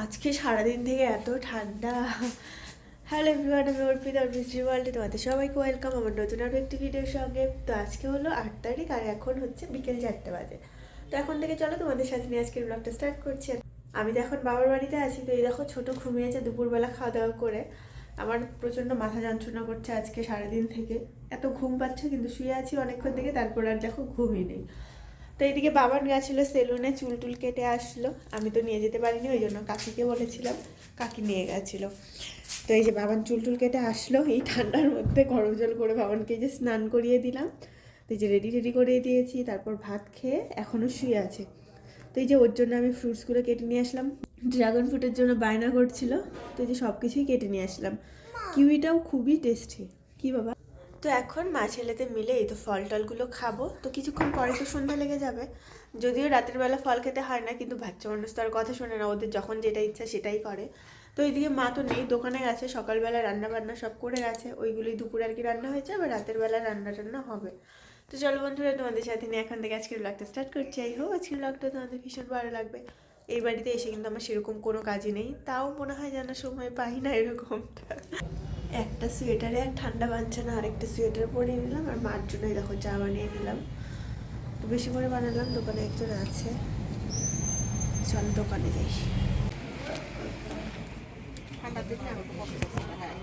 আজকে সারাদিন থেকে এত ঠান্ডা। হ্যালো এভরিওয়ান আমি অর্পিতা অর্পিত্রী ওয়ার্ল্ডে তোমাদের সবাইকে ওয়েলকাম আমার নতুন আরও একটি ভিডিওর সঙ্গে। তো আজকে হলো আট তারিখ আর এখন হচ্ছে বিকেল চারটে বাজে। তো এখন থেকে চলো তোমাদের সাথে নিয়ে আজকের ব্লগটা স্টার্ট করছি। আমি তো এখন বাবার বাড়িতে আছি, তো এই দেখো ছোটো ঘুমিয়েছে দুপুরবেলা খাওয়া দাওয়া করে। আমার প্রচণ্ড মাথা যন্ত্রণা করছে আজকে সারাদিন থেকে। এত ঘুম পাচ্ছে কিন্তু শুয়ে আছি অনেকক্ষণ থেকে, তারপর আর দেখো ঘুমই নেই। তো এইদিকে বাবার গেছিল সেলুনে চুল টুল কেটে আসলো। আমি তো নিয়ে যেতে পারিনি ওই জন্য কাকিকে বলেছিলাম কাকি নিয়ে গেছিল। তো এই যে বাবান চুল টুল কেটে আসলো এই ঠান্ডার মধ্যে গরম জল করে বাবানকে যে স্নান করিয়ে দিলাম। তো এই যে রেডি রেডি করিয়ে দিয়েছি তারপর ভাত খেয়ে এখনও শুয়ে আছে। তো এই যে ওর জন্য আমি ফ্রুটসগুলো কেটে নিয়ে আসলাম। ড্রাগন ফ্রুটের জন্য বায়না করছিল তো এই যে সব কিছুই কেটে নিয়ে আসলাম। কিউইটাও খুবই টেস্টি কি বাবা? তো এখন মা ছেলেতে মিলে এই তো ফল টলগুলো খাব। তো কিছুক্ষণ পরে তো সন্ধ্যা লেগে যাবে। যদিও রাতের বেলা ফল খেতে হয় না, কিন্তু বাচ্চা মানুষ তো আর কথা শোনে না, ওদের যখন যেটা ইচ্ছা সেটাই করে। তো এইদিকে মা তো নেই, দোকানে গেছে সকালবেলা রান্না বান্না সব করে গেছে। ওইগুলোই দুপুরে আর কি রান্না হয়েছে, আবার রাতের বেলা রান্না টান্না হবে। তো চলো বন্ধুরা, তোমাদের সাথে নিয়ে এখন থেকে আজকের ব্লগটা স্টার্ট করছি। আই হোক আজকের ব্লগটা তোমাদের ভীষণ ভালো লাগবে। এই বাড়িতে এসে কিন্তু আমার সেরকম কোনো কাজই নেই। তাও মনে হয় যেন সময় পাই না এরকমটা। একটা সোয়েটারে আর ঠান্ডা বাঁধছে না আরেকটা সোয়েটার পরিয়ে নিলাম আর মার জন্যই দেখো চা বানিয়ে নিলাম। তো বেশি করে বানালাম, দোকানে একজন আছে। চল দোকানে যাই। ঠান্ডা দিনে হ্যাঁ।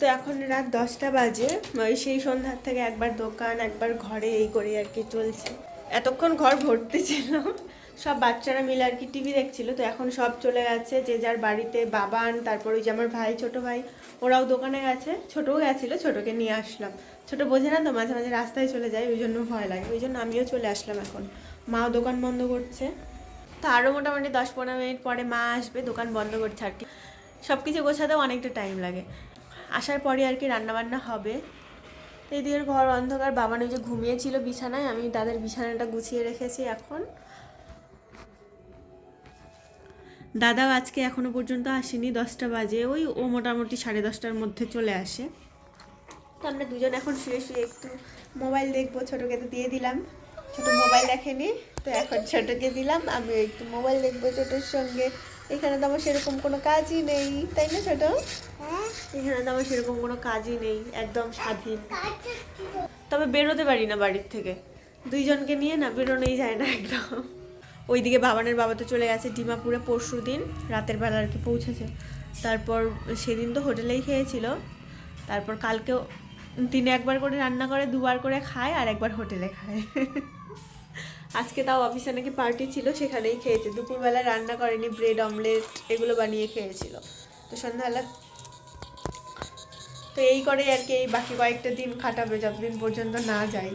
তো এখন রাত দশটা বাজে সেই সন্ধ্যার থেকে একবার দোকান, একবার ঘরে এই করে আর কি চলছে। এতক্ষণ ঘর ভর্তি ছিল সব বাচ্চারা মিলে আর কি টিভি দেখছিল, তো এখন সব চলে গেছে, যে যার বাড়িতে বাবান তারপর ওই যে আমার ভাই, ছোট ভাই, ওরাও দোকানে গেছে, ছোটও গেছিল, ছোটকে নিয়ে আসলাম। ছোট বোঝে না তো, মাঝে মাঝে রাস্তায় চলে যায়, ওই জন্য ভয় লাগে, ওই জন্য আমিও চলে আসলাম এখন। মাও দোকান বন্ধ করছে। তো আরও মোটামুটি দশ পনেরো মিনিট পরে মা আসবে, দোকান বন্ধ করছে আর কি। সব কিছু গোছাতেও অনেকটা টাইম লাগে। আসার পরে আর কি রান্নাবান্না হবে। তো ঘর অন্ধকার বাবা যে ঘুমিয়েছিল বিছানায়, আমি তাদের বিছানাটা গুছিয়ে রেখেছি এখন। দাদাও আজকে এখনও পর্যন্ত আসেনি, দশটা বাজে, ওই ও মোটামুটি সাড়ে দশটার মধ্যে চলে আসে। তো আমরা দুজন এখন শুয়ে শুয়ে একটু মোবাইল দেখব, ছোটোকে তো দিয়ে দিলাম। ছোটো মোবাইল দেখেনি, তো এখন ছোটোকে দিলাম আমি একটু মোবাইল দেখব ছোটোর সঙ্গে। এখানে তো আমার সেরকম কোনো কাজই নেই তাই না ছোটো? এখানে তো আমার সেরকম কোনো কাজই নেই একদম স্বাধীন। তবে বেরোতে পারি না বাড়ির থেকে। দুইজনকে নিয়ে না বেরোনোই যায় না একদম। ওইদিকে বাবানের বাবা তো চলে গেছে ডিমাপুরে পরশু দিন রাতের বেলা আর কি পৌঁছেছে। তারপর সেদিন তো হোটেলেই খেয়েছিল। তারপর কালকেও তিনি একবার করে রান্না করে দুবার করে খায় আর একবার হোটেলে খায়। আজকে তাও অফিসে নাকি পার্টি ছিল, সেখানেই খেয়েছে। দুপুরবেলা রান্না করেনি, ব্রেড, অমলেট এগুলো বানিয়ে খেয়েছিল। তো সন্ধ্যাবেলা তো এই করেই আর কি এই বাকি কয়েকটা দিন কাটাবে, যতদিন পর্যন্ত না যাই।